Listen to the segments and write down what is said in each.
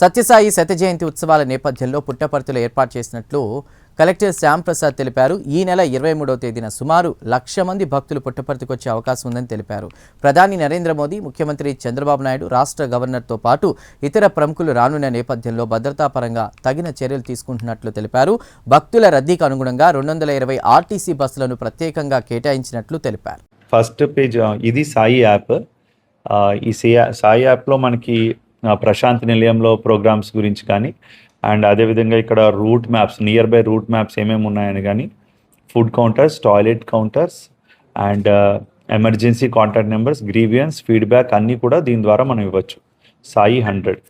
సత్యసాయి శత జయంతి ఉత్సవాల నేపథ్యంలో పుట్టపర్తిలో ఏర్పాటు చేసినట్లు కలెక్టర్ శ్యాంప్రసాద్ తెలిపారు. ఈ నెల ఇరవై మూడవ తేదీన సుమారు లక్ష మంది భక్తులు పుట్టపర్తికి వచ్చే అవకాశం ఉందని తెలిపారు. ప్రధాని నరేంద్ర మోదీ ముఖ్యమంత్రి చంద్రబాబు నాయుడు రాష్ట్ర గవర్నర్తో పాటు ఇతర ప్రముఖులు రానున్న నేపథ్యంలో భద్రతాపరంగా తగిన చర్యలు తీసుకుంటున్నట్లు తెలిపారు. భక్తుల రద్దీకి అనుగుణంగా రెండు వందల ఇరవై ఆర్టీసీ బస్సులను ప్రత్యేకంగా కేటాయించినట్లు తెలిపారు. ఫస్ట్ పేజ్ ఇది సాయి యాప్. ఈ సాయి యాప్లో మనకి ప్రశాంత్ నిలయంలో ప్రోగ్రామ్స్ గురించి కానీ అండ్ అదేవిధంగా ఇక్కడ route maps nearby route maps ఏమేమి ఉన్నాయని కానీ food counters toilet counters and emergency contact numbers grievance feedback అన్నీ కూడా దీని ద్వారా మనం ఇవ్వచ్చు. సాయి హండ్రెడ్.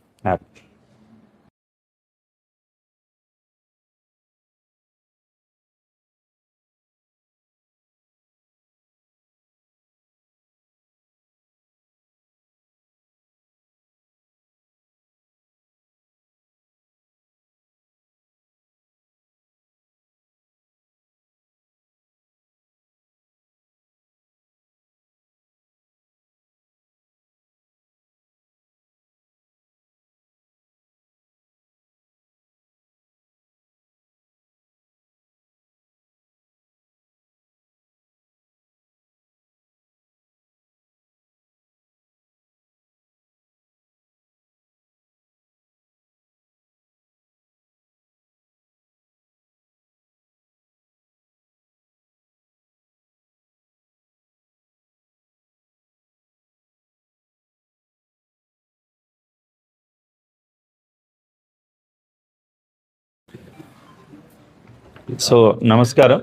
సో నమస్కారం.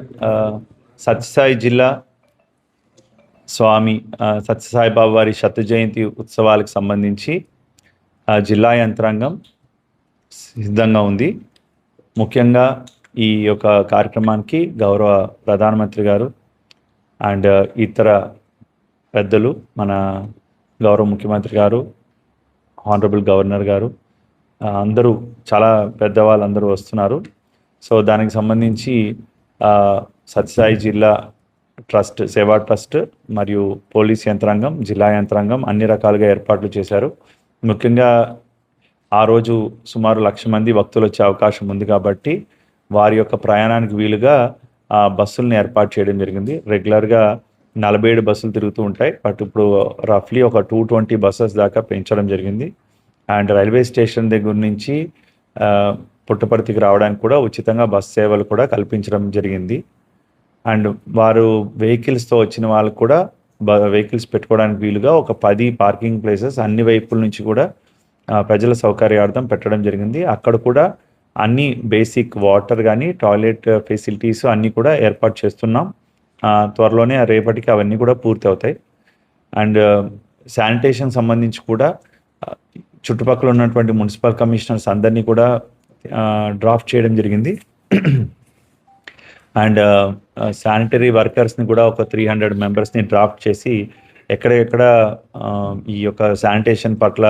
సత్యసాయి జిల్లా స్వామి సత్యసాయి బాబు వారి శత జయంతి ఉత్సవాలకు సంబంధించి జిల్లా యంత్రాంగం సిద్ధంగా ఉంది. ముఖ్యంగా ఈ యొక్క కార్యక్రమానికి గౌరవ ప్రధానమంత్రి గారు అండ్ ఇతర పెద్దలు మన గౌరవ ముఖ్యమంత్రి గారు హానరబుల్ గవర్నర్ గారు అందరూ చాలా పెద్దవాళ్ళందరూ వస్తున్నారు. సో దానికి సంబంధించి సత్యసాయి జిల్లా ట్రస్ట్ సేవా ట్రస్ట్ మరియు పోలీస్ యంత్రాంగం జిల్లా యంత్రాంగం అన్ని రకాలుగా ఏర్పాట్లు చేశారు. ముఖ్యంగా ఆ రోజు సుమారు లక్ష మంది భక్తులు వచ్చే అవకాశం ఉంది కాబట్టి వారి యొక్క ప్రయాణానికి వీలుగా ఆ బస్సులను ఏర్పాటు చేయడం జరిగింది. రెగ్యులర్గా నలభై ఏడు బస్సులు తిరుగుతూ ఉంటాయి. బట్ ఇప్పుడు రఫ్లీ ఒక టూ ట్వంటీ బస్సెస్ దాకా పెంచడం జరిగింది. అండ్ రైల్వే స్టేషన్ దగ్గర నుంచి పుట్టపర్తికి రావడానికి కూడా ఉచితంగా బస్ సేవలు కూడా కల్పించడం జరిగింది. అండ్ వారు వెహికల్స్తో వచ్చిన వాళ్ళకు కూడా వెహికల్స్ పెట్టుకోవడానికి వీలుగా ఒక పది పార్కింగ్ ప్లేసెస్ అన్ని వైపుల నుంచి కూడా ప్రజల సౌకర్యార్థం పెట్టడం జరిగింది. అక్కడ కూడా అన్ని బేసిక్ వాటర్ కానీ టాయిలెట్ ఫెసిలిటీస్ అన్నీ కూడా ఏర్పాటు చేస్తున్నాం. త్వరలోనే రేపటికి అవన్నీ కూడా పూర్తి అవుతాయి. అండ్ శానిటేషన్ సంబంధించి కూడా చుట్టుపక్కల ఉన్నటువంటి మున్సిపల్ కమిషనర్స్ అందరినీ కూడా డ్రాఫ్ట్ చేయడం జరిగింది. అండ్ శానిటరీ వర్కర్స్ని కూడా ఒక త్రీ హండ్రెడ్ మెంబర్స్ని డ్రాఫ్ట్ చేసి ఎక్కడెక్కడ ఈ యొక్క శానిటేషన్ పట్ల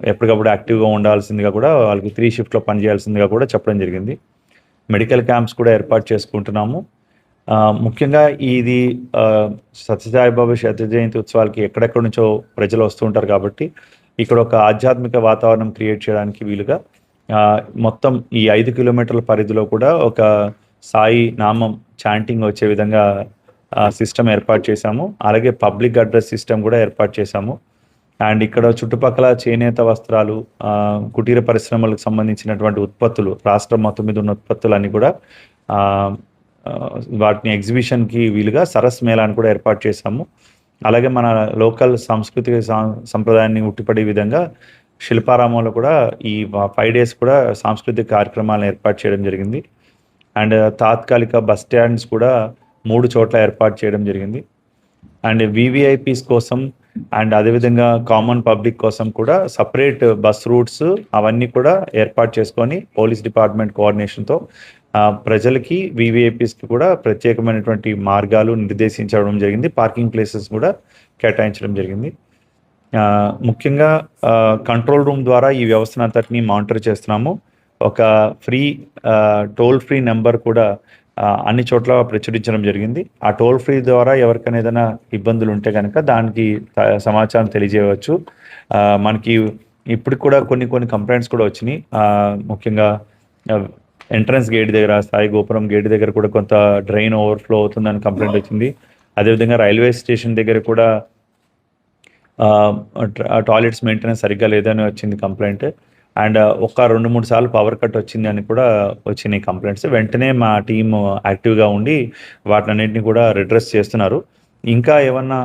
ఎప్పటికప్పుడు యాక్టివ్గా ఉండాల్సిందిగా కూడా వాళ్ళకి త్రీ షిఫ్ట్లో పనిచేయాల్సిందిగా కూడా చెప్పడం జరిగింది. మెడికల్ క్యాంప్స్ కూడా ఏర్పాటు చేసుకుంటున్నాము. ముఖ్యంగా ఇది సత్యసాయిబాబు సత్యసాయిబాబా శత జయంతి ఉత్సవాలకి ఎక్కడెక్కడి నుంచో ప్రజలు వస్తూ ఉంటారు కాబట్టి ఇక్కడ ఒక ఆధ్యాత్మిక వాతావరణం క్రియేట్ చేయడానికి వీలుగా మొత్తం ఈ ఐదు కిలోమీటర్ల పరిధిలో కూడా ఒక సాయి నామం చాంటింగ్ వచ్చే విధంగా సిస్టమ్ ఏర్పాటు చేశాము. అలాగే పబ్లిక్ అడ్రస్ సిస్టమ్ కూడా ఏర్పాటు చేశాము. అండ్ ఇక్కడ చుట్టుపక్కల చేనేత వస్త్రాలు కుటీర పరిశ్రమలకు సంబంధించినటువంటి ఉత్పత్తులు రాష్ట్రం మొత్తం మీద ఉన్న ఉత్పత్తులన్నీ కూడా వాటిని ఎగ్జిబిషన్కి వీలుగా సరస్ మేళాన్ని కూడా ఏర్పాటు చేశాము. అలాగే మన లోకల్ సాంస్కృతిక సా- సంప్రదాయాన్ని ఉట్టిపడే విధంగా శిల్పారామంలో కూడా ఈ ఫైవ్ డేస్ కూడా సాంస్కృతిక కార్యక్రమాలను ఏర్పాటు చేయడం జరిగింది. అండ్ తాత్కాలిక బస్ స్టాండ్స్ కూడా మూడు చోట్ల ఏర్పాటు చేయడం జరిగింది. అండ్ వివిఐపీస్ కోసం అండ్ అదేవిధంగా కామన్ పబ్లిక్ కోసం కూడా సపరేట్ బస్ రూట్స్ అవన్నీ కూడా ఏర్పాటు చేసుకొని పోలీస్ డిపార్ట్మెంట్ కోఆర్డినేషన్తో ప్రజలకి వివిఐపీస్కి కూడా ప్రత్యేకమైనటువంటి మార్గాలు నిర్దేశించడం జరిగింది. పార్కింగ్ ప్లేసెస్ కూడా కేటాయించడం జరిగింది. ముఖ్యంగా కంట్రోల్ రూమ్ ద్వారా ఈ వ్యవస్థను అంతటిని మానిటర్ చేస్తున్నాము. ఒక ఫ్రీ టోల్ ఫ్రీ నెంబర్ కూడా అన్ని చోట్ల ప్రచురించడం జరిగింది. ఆ టోల్ ఫ్రీ ద్వారా ఎవరికైనా ఏదైనా ఇబ్బందులు ఉంటే కనుక దానికి త- సమాచారం తెలియజేయవచ్చు. మనకి ఇప్పుడు కూడా కొన్ని కొన్ని కంప్లైంట్స్ కూడా వచ్చినాయి. ముఖ్యంగా ఎంట్రన్స్ గేట్ దగ్గర సాయి గోపురం గేట్ దగ్గర కూడా కొంత డ్రైన్ ఓవర్ఫ్లో అవుతుందని కంప్లైంట్ వచ్చింది. అదేవిధంగా రైల్వే స్టేషన్ దగ్గర కూడా టాయిలెట్స్ మెయింటెనెన్స్ సరిగ్గా లేదని వచ్చింది కంప్లైంట్ అండ్ ఒక రెండు మూడు సార్లు పవర్ కట్ వచ్చింది అని కూడా వచ్చినాయి కంప్లైంట్స్ వెంటనే మా టీం యాక్టివ్గా ఉండి వాటినన్నింటినీ కూడా రిడ్రెస్ చేస్తున్నారు. ఇంకా ఏమన్నా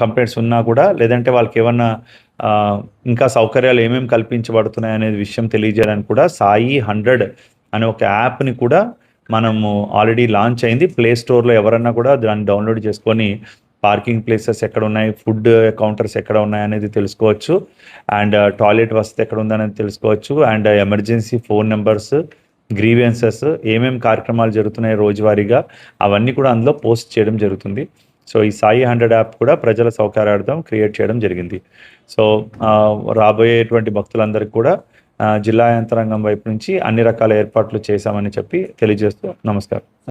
కంప్లైంట్స్ ఉన్నా కూడా లేదంటే వాళ్ళకి ఏమన్నా ఇంకా సౌకర్యాలు ఏమేమి కల్పించబడుతున్నాయి అనేది విషయం తెలియజేయడానికి కూడా సాయి హండ్రెడ్ అనే ఒక యాప్ని కూడా మనము ఆల్రెడీ లాంచ్ అయింది. ప్లే స్టోర్లో ఎవరన్నా కూడా దాన్ని డౌన్లోడ్ చేసుకొని పార్కింగ్ ప్లేసెస్ ఎక్కడ ఉన్నాయి ఫుడ్ కౌంటర్స్ ఎక్కడ ఉన్నాయి అనేది తెలుసుకోవచ్చు. అండ్ uh, టాయిలెట్ వసతి ఎక్కడ ఉందనేది తెలుసుకోవచ్చు. And uh, emergency phone numbers grievances ఏమేమి కార్యక్రమాలు జరుగుతున్నాయి రోజువారీగా అవన్నీ కూడా అందులో పోస్ట్ చేయడం జరుగుతుంది. సో ఈ సాయి హండ్రెడ్ యాప్ కూడా ప్రజల సౌకర్యార్థం క్రియేట్ చేయడం జరిగింది. సో uh, రాబోయేటువంటి భక్తులందరికీ కూడా జిల్లా యంత్రాంగం వైపు నుంచి అన్ని రకాల ఏర్పాట్లు చేశామని చెప్పి తెలియజేస్తూ నమస్కారం.